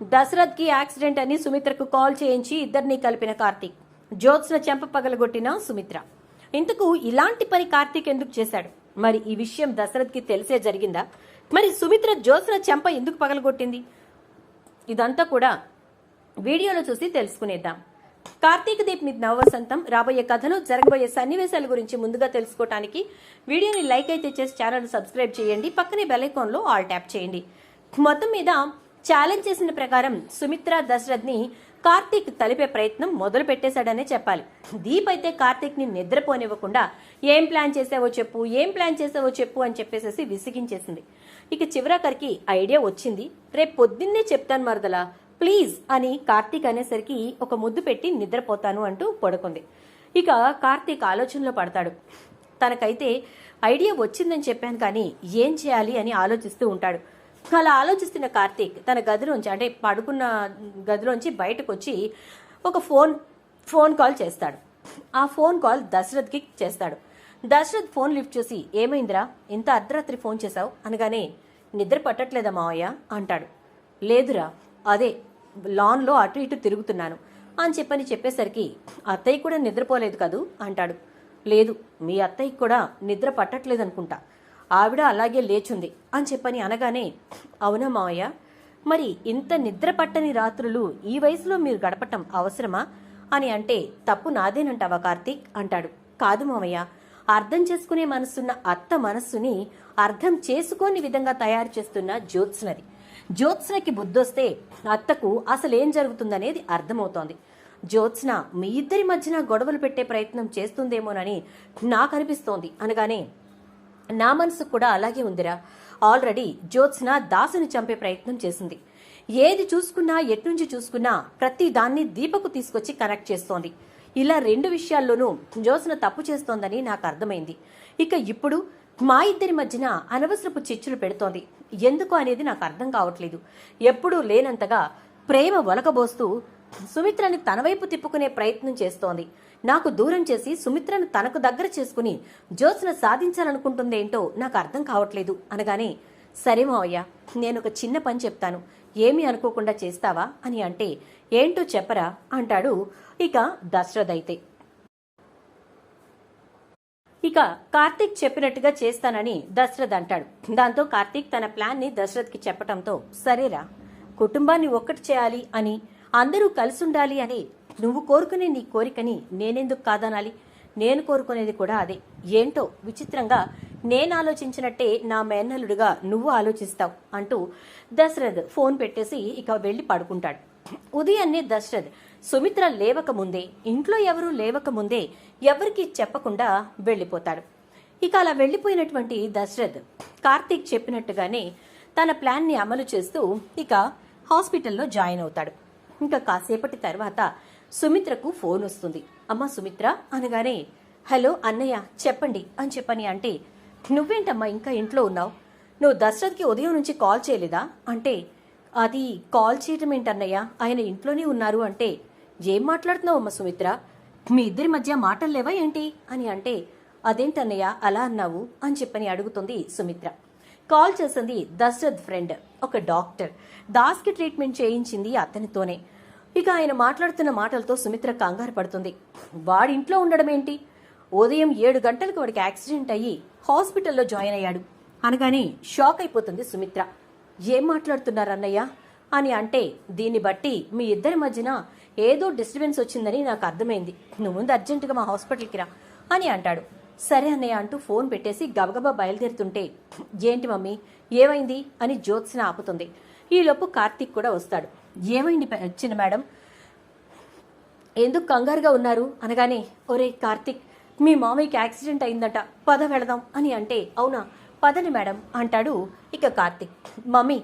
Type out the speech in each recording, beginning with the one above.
దశరథ్కి accident అని సుమిత్రకు call చేయించి ఇద్దరిని కలిపిన కార్తీక్. జ్యోత్స్న చెంప పగలగొట్టిన సుమిత్ర. ఇంతకు ఇలాంటి పని కార్తీక్ ఎందుకు చేశాడు? మరి ఈ విషయం దశరథ్కి తెలిసే జరిగిందా? మరి సుమిత్ర జ్యోత్స్న చెంప ఎందుకు పగలగొట్టింది? ఇదంతా కూడా వీడియోలో చూసి తెలుసుకునేద్దాం. కార్తీక దీప్ మీద నవవసంతం రాబోయే కథలో జరగబోయే సన్నివేశాల గురించి ముందుగా తెలుసుకోవటానికి వీడియోని లైక్ అయితే చేసి ఛానల్ సబ్స్క్రైబ్ చేయండి. పక్కనే బెల్ ఐకాన్లో ఆల్ ట్యాప్ చేయండి. మొత్తం మీద ఛాలెంజ్ చేసిన ప్రకారం సుమిత్ర దశరథ్ని కార్తీక్ తలిపే ప్రయత్నం మొదలు పెట్టేశాడనే చెప్పాలి. దీప్ అయితే కార్తీక్ని నిద్రపోనివ్వకుండా ఏం ప్లాన్ చేసావో చెప్పు ఏం ప్లాన్ చేసావో చెప్పు అని చెప్పేసేసి విసిగించేసింది. ఇక చివరాఖరికి ఐడియా వచ్చింది. రేపు పొద్దున్నే చెప్తాను మరదలా ప్లీజ్ అని కార్తీక్ అనేసరికి ఒక ముద్దు పెట్టి నిద్రపోతాను అంటూ పడుకుంది. ఇక కార్తీక్ ఆలోచనలో పడతాడు. తనకైతే ఐడియా వచ్చిందని చెప్పాను కానీ ఏం చేయాలి అని ఆలోచిస్తూ ఉంటాడు. అలా ఆలోచిస్తున్న కార్తీక్ తన గదిలోంచి అంటే పడుకున్న గదిలోంచి బయటకు వచ్చి ఒక ఫోన్ ఫోన్ కాల్ చేస్తాడు. ఆ ఫోన్ కాల్ దశరథ్కి చేస్తాడు. దశరథ్ ఫోన్ లిఫ్ట్ చేసి ఏమైందిరా? ఇంత అర్ధరాత్రి ఫోన్ చేశావు? అనగానే నిద్ర పట్టట్లేదా మావయ్య? అంటాడు. లేదురా అదే లాన్లో అటు ఇటు తిరుగుతున్నాను. అని చెప్పని చెప్పేసరికి అత్తయ్య కూడా నిద్రపోలేదు కదూ? అంటాడు. లేదు మీ అత్తయ్యకి కూడా నిద్ర పట్టట్లేదు అనుకుంటా ఆవిడ అలాగే లేచుంది అని చెప్పని అనగానే అవునా మావయ్య? మరి ఇంత నిద్ర పట్టని రాత్రులు ఈ వయసులో మీరు గడపటం అవసరమా? అని అంటే తప్పు నాదేనంటావా కార్తీక్? అంటాడు. కాదు మావయ్య అర్థం చేసుకునే మనసున్న అత్త మనస్సుని అర్థం చేసుకోని విధంగా తయారు చేస్తున్న జ్యోత్స్నది. జ్యోత్స్నకి బుద్ధొస్తే అత్తకు అసలేం జరుగుతుందనేది అర్థమవుతోంది. జ్యోత్స్న మీ ఇద్దరి మధ్యన గొడవలు పెట్టే ప్రయత్నం చేస్తుందేమోనని నాకు అనిపిస్తోంది అనగానే నా మనసు కూడా అలాగే ఉందిరా. ఆల్రెడీ జ్యోత్స్న దాసుని చంపే ప్రయత్నం చేసింది. ఏది చూసుకున్నా ఎట్నుంచి చూసుకున్నా ప్రతి దాన్ని దీపకు తీసుకొచ్చి కనెక్ట్ చేస్తోంది. ఇలా రెండు విషయాల్లోనూ జ్యోత్స్న తప్పు చేస్తోందని నాకు అర్థమైంది. ఇక ఇప్పుడు మా ఇద్దరి మధ్యన అనవసరపు చిచ్చులు పెడుతోంది. ఎందుకు అనేది నాకు అర్థం కావట్లేదు. ఎప్పుడూ లేనంతగా ప్రేమ ఒలకబోస్తూ సుమిత్రని తన వైపు తిప్పుకునే ప్రయత్నం చేస్తోంది. నాకు దూరం చేసి సుమిత్రను తనకు దగ్గర చేసుకుని జ్యోత్స్న సాధించాలనుకుంటుందేంటో నాకు అర్థం కావట్లేదు. అనగానే సరే మావయ్య నేను ఒక చిన్న పని చెప్తాను. ఏమీ అనుకోకుండా చేస్తావా? అని అంటే ఏంటో చెప్పరా? అంటాడు ఇక దశరథ్ అయితే. ఇక కార్తీక్ చెప్పినట్టుగా చేస్తానని దశరథ్ అంటాడు. దాంతో కార్తీక్ తన ప్లాన్ని దశరథ్కి చెప్పటంతో సరేరా కుటుంబాన్ని ఒక్కటి చేయాలి అని అందరూ కలిసి ఉండాలి అని నువ్వు కోరుకునే నీ కోరికని నేనెందుకు కాదనాలి? నేను కోరుకునేది కూడా అదే. ఏంటో విచిత్రంగా నేను ఆలోచించినట్టే నా మేనల్లుడిగా నువ్వు ఆలోచిస్తావు అంటూ దశరథ్ ఫోన్ పెట్టేసి ఇక వెళ్ళి పడుకుంటాడు. ఉదయాన్నే దశరథ్ సుమిత్ర లేవక ముందే ఇంట్లో ఎవరూ లేవక ముందే ఎవరికీ చెప్పకుండా వెళ్ళిపోతాడు. ఇక అలా వెళ్ళిపోయినటువంటి దశరథ్ కార్తీక్ చెప్పినట్టుగానే తన ప్లాన్ని అమలు చేస్తూ ఇక హాస్పిటల్లో జాయిన్ అవుతాడు. ఇంకా కాసేపటి తర్వాత సుమిత్రకు ఫోన్ వస్తుంది. అమ్మా సుమిత్ర? అనగానే హలో అన్నయ్య చెప్పండి. అని చెప్పని అంటే నువ్వేంటమ్మా ఇంకా ఇంట్లో ఉన్నావు? నువ్వు దశరథ్కి ఉదయం నుంచి కాల్ చేయలేదా? అంటే అది కాల్ చేయటం ఏంటన్నయ్య? ఆయన ఇంట్లోనే ఉన్నారు. అంటే ఏం మాట్లాడుతున్నావు అమ్మ సుమిత్ర? మీ ఇద్దరి మధ్య మాటలు లేవా ఏంటి? అని అంటే అదేంటన్నయ్య అలా అన్నావు? అని చెప్పని అడుగుతుంది సుమిత్ర. కాల్ చేసింది దశరథ్ ఫ్రెండ్ ఒక డాక్టర్. దాస్కి ట్రీట్మెంట్ చేయించింది అతనితోనే. ఇక ఆయన మాట్లాడుతున్న మాటలతో సుమిత్ర కంగారు పడుతుంది. వాడింట్లో ఉండడం ఏంటి? ఉదయం ఏడు గంటలకు వాడికి యాక్సిడెంట్ అయ్యి హాస్పిటల్లో జాయిన్ అయ్యాడు. అనగానే షాక్ అయిపోతుంది సుమిత్ర. ఏం మాట్లాడుతున్నారన్నయ్య అని అంటే దీన్ని బట్టి మీ ఇద్దరి మధ్యన ఏదో డిస్టర్బెన్స్ వచ్చిందని నాకు అర్థమైంది. నువ్వు ముందు అర్జెంటుగా మా హాస్పిటల్కి రా అని అంటాడు. సరే అన్నయ్య అంటూ ఫోన్ పెట్టేసి గబగబా బయలుదేరుతుంటే ఏంటి మమ్మీ? ఏమైంది? అని జ్యోత్స్న ఆపుతుంది. ఈలోపు కార్తీక్ కూడా వస్తాడు. ఏమైంది చిన్న మేడం. ఎందుకు కంగారుగా ఉన్నారు? అనగానే ఒరే కార్తిక్ మీ మామయ్యకి యాక్సిడెంట్ అయిందట పద వెళదాం అని అంటే అవునా? పదని మేడం అంటాడు ఇక కార్తిక్. మమ్మీ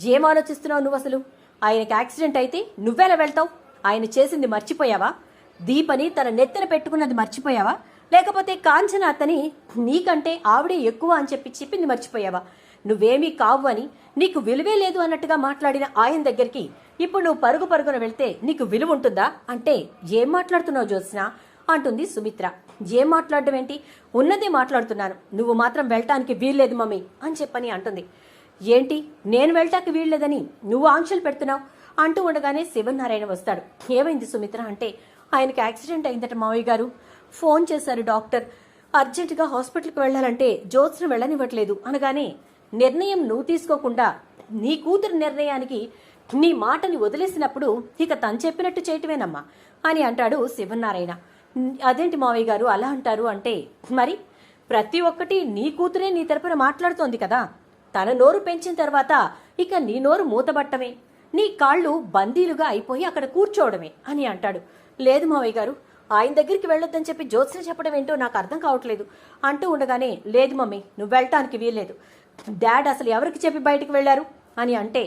ఏం ఆలోచిస్తున్నావు నువ్వు అసలు? ఆయనకి యాక్సిడెంట్ అయితే నువ్వెలా వెళ్తావు? ఆయన చేసింది మర్చిపోయావా? దీపని తన నెత్తిన పెట్టుకున్నది మర్చిపోయావా? లేకపోతే కాంచన అతని నీకంటే ఆవిడే ఎక్కువ అని చెప్పి చెప్పింది మర్చిపోయావా? నువ్వేమీ కావు అని నీకు విలువే లేదు అన్నట్టుగా మాట్లాడిన ఆయన దగ్గరికి ఇప్పుడు నువ్వు పరుగు పరుగున వెళ్తే నీకు విలువ ఉంటుందా? అంటే ఏం మాట్లాడుతున్నావు జ్యోత్స్న? అంటుంది సుమిత్ర. ఏం మాట్లాడడం ఏంటి? ఉన్నదే మాట్లాడుతున్నాను. నువ్వు మాత్రం వెళ్ళటానికి వీల్లేదు మమ్మీ అని చెప్పని అంటుంది. ఏంటి? నేను వెళ్ళటానికి వీల్లేదని నువ్వు ఆంక్షలు పెడుతున్నావు? అంటూ ఉండగానే శివనారాయణ వస్తాడు. ఏమైంది సుమిత్ర అంటే ఆయనకి యాక్సిడెంట్ అయిందట మావయ్య గారు. ఫోన్ చేశారు డాక్టర్. అర్జెంటుగా హాస్పిటల్కి వెళ్ళాలంటే జ్యోత్స్న వెళ్ళనివ్వట్లేదు అనగానే నిర్ణయం నువ్వు తీసుకోకుండా నీ కూతురు నిర్ణయానికి నీ మాటని వదిలేసినప్పుడు ఇక తను చెప్పినట్టు చేయటమేనమ్మా అని అంటాడు శివనారాయణ అదేంటి మావయ్య గారు అలా అంటారు అంటే మరి ప్రతి ఒక్కటి నీ కూతురే నీ తరపున మాట్లాడుతోంది కదా. తన నోరు పెంచిన తర్వాత ఇక నీ నోరు మూతబట్టమే. నీ కాళ్ళు బందీలుగా అయిపోయి అక్కడ కూర్చోవడమే అని అంటాడు. లేదు మావయ్య గారు ఆయన దగ్గరికి వెళ్ళొద్దని చెప్పి జ్యోత్స్న చెప్పడం ఏంటో నాకు అర్థం కావట్లేదు. అంటూ ఉండగానే లేదు మమ్మీ నువ్వు వెళ్ళటానికి వీల్లేదు. డాడ్ అసలు ఎవరికి చెప్పి బయటికి వెళ్ళారు? అని అంటే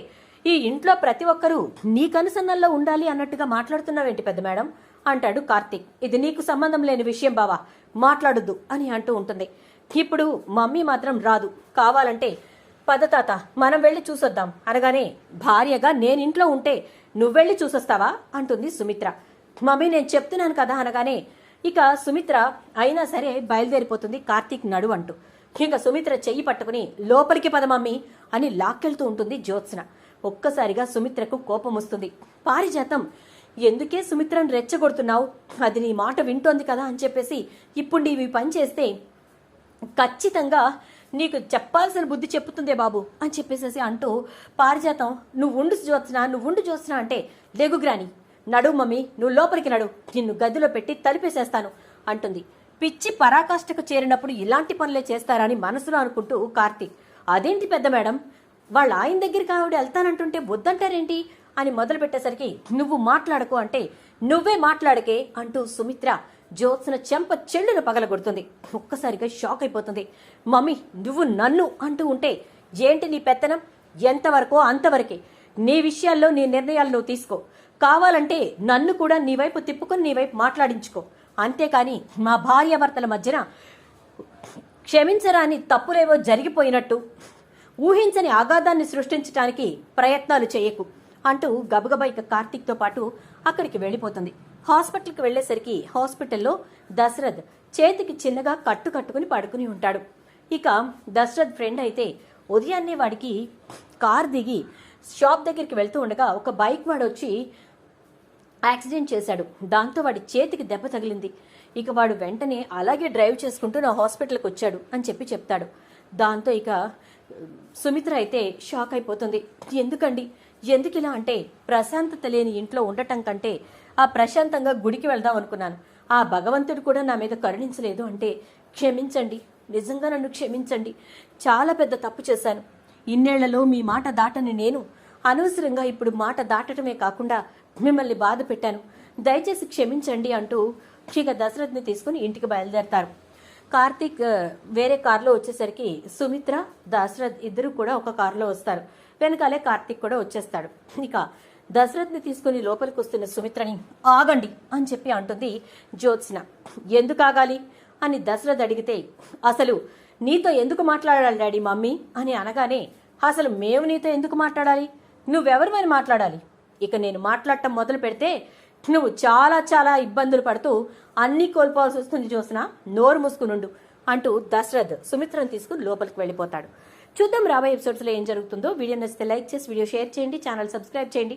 ఈ ఇంట్లో ప్రతి ఒక్కరూ నీ కనుసన్నల్లో ఉండాలి అన్నట్టుగా మాట్లాడుతున్నావేంటి పెద్ద మేడం? అంటాడు కార్తీక్. ఇది నీకు సంబంధం లేని విషయం బావా మాట్లాడొద్దు అని అంటూ ఉంటుంది. ఇప్పుడు మమ్మీ మాత్రం రాదు. కావాలంటే పద తాత మనం వెళ్ళి చూసొద్దాం. అనగానే భార్యగా నేనింట్లో ఉంటే నువ్వెళ్ళి చూసొస్తావా? అంటుంది సుమిత్ర. మమ్మీ నేను చెప్తున్నాను కదా అనగానే ఇక సుమిత్ర అయినా సరే బయలుదేరిపోతుంది కార్తీక్ నడు అంటూ. ఇంకా సుమిత్ర చెయ్యి పట్టుకుని లోపలికి పద మమ్మీ అని లాక్కెళ్తూ ఉంటుంది జ్యోత్స్న. ఒక్కసారిగా సుమిత్రకు కోపం వస్తుంది. పారిజాతం ఎందుకే సుమిత్రను రెచ్చగొడుతున్నావు? అది నీ మాట వింటోంది కదా అని చెప్పేసి ఇప్పుడు నీవి పని చేస్తే ఖచ్చితంగా నీకు చెప్పాల్సిన బుద్ధి చెప్పుతుందే బాబు అని చెప్పేసేసి అంటూ పారిజాతం నువ్వు ఉండు జ్యోత్స్న నువ్వు ఉండు జ్యోత్స్న అంటే లేగుగ్రాని నడు మమ్మీ నువ్వు లోపలికి నడు నిన్ను గదిలో పెట్టి తలిపేసేస్తాను అంటుంది. పిచ్చి పరాకాష్ఠకు చేరినప్పుడు ఇలాంటి పనులే చేస్తారని మనసులో అనుకుంటూ కార్తీక్ అదేంటి పెద్ద మేడం? వాళ్ళ ఆయన దగ్గరికి ఆవిడ వెళ్తానంటుంటే వద్దంటారేంటి? అని మొదలు పెట్టేసరికి నువ్వు మాట్లాడకు అంటే నువ్వే మాట్లాడకే అంటూ సుమిత్ర జ్యోత్స్న చెంప చెల్లును పగలగొడుతుంది. ఒక్కసారిగా షాక్ అయిపోతుంది. మమ్మీ నువ్వు నన్ను అంటూ ఉంటే ఏంటి నీ పెత్తనం? ఎంతవరకో అంతవరకే. నీ విషయాల్లో నీ నిర్ణయాలు నువ్వు తీసుకో. కావాలంటే నన్ను కూడా నీ వైపు తిప్పుకొని నీ వైపు మాట్లాడించుకో. అంతేకాని మా భార్యాభర్తల మధ్యన క్షమించరాని తప్పులేవో జరిగిపోయినట్టు ఊహించని ఆఘాతాన్ని సృష్టించడానికి ప్రయత్నాలు చేయకు అంటూ గబగబా ఇక కార్తీక్తో పాటు అక్కడికి వెళ్ళిపోతుంది. హాస్పిటల్కి వెళ్ళేసరికి హాస్పిటల్లో దశరథ్ చేతికి చిన్నగా కట్టు కట్టుకుని పడుకుని ఉంటాడు. ఇక దశరథ్ ఫ్రెండ్ అయితే ఉదయాన్నే వాడికి కార్ దిగి షాప్ దగ్గరికి వెళ్తూ ఉండగా ఒక బైక్ వాడు వచ్చి యాక్సిడెంట్ చేశాడు. దాంతో వాడి చేతికి దెబ్బ తగిలింది. ఇక వాడు వెంటనే అలాగే డ్రైవ్ చేసుకుంటూ నా హాస్పిటల్కి వచ్చాడు అని చెప్పి చెప్తాడు. దాంతో ఇక సుమిత్ర అయితే షాక్ అయిపోతుంది. ఎందుకండి? ఎందుకు ఇలా అంటే ప్రశాంతత లేని ఇంట్లో ఉండటం కంటే ఆ ప్రశాంతంగా గుడికి వెళ్దాం అనుకున్నాను. ఆ భగవంతుడు కూడా నా మీద కరుణించలేదు అంటే క్షమించండి. నిజంగా నన్ను క్షమించండి. చాలా పెద్ద తప్పు చేశాను. ఇన్నేళ్ళలో మీ మాట దాటని నేను అనవసరంగా ఇప్పుడు మాట దాటడమే కాకుండా మిమ్మల్ని బాధ పెట్టాను. దయచేసి క్షమించండి అంటూ ఇక దశరథ్ని తీసుకుని ఇంటికి బయలుదేరతారు. కార్తీక్ వేరే కారులో వచ్చేసరికి సుమిత్ర దశరథ్ ఇద్దరు కూడా ఒక కారులో వస్తారు. వెనకాలే కార్తీక్ కూడా వచ్చేస్తాడు. ఇక దశరథ్ని తీసుకుని లోపలికి వస్తున్న సుమిత్రని ఆగండి అని చెప్పి అంటుంది జ్యోత్స్న. ఎందుకు ఆగాలి? అని దశరథ్ అడిగితే అసలు నీతో ఎందుకు మాట్లాడాలి డాడీ మమ్మీ? అని అనగానే అసలు మేము నీతో ఎందుకు మాట్లాడాలి? నువ్వెవరిమని మాట్లాడాలి? ఇక నేను మాట్లాడటం మొదలు పెడితే నువ్వు చాలా చాలా ఇబ్బందులు పడుతూ అన్నీ కోల్పోవాల్సి వస్తుంది చూసిన నోరు మూసుకునుండు అంటూ దశరథ్ సుమిత్రను తీసుకుని లోపలికి వెళ్ళిపోతాడు. చూద్దాం రాబోయే ఎపిసోడ్స్లో ఏం జరుగుతుందో. వీడియో నచ్చితే లైక్ చేసి వీడియో షేర్ చేయండి ఛానల్ సబ్స్క్రైబ్ చేయండి.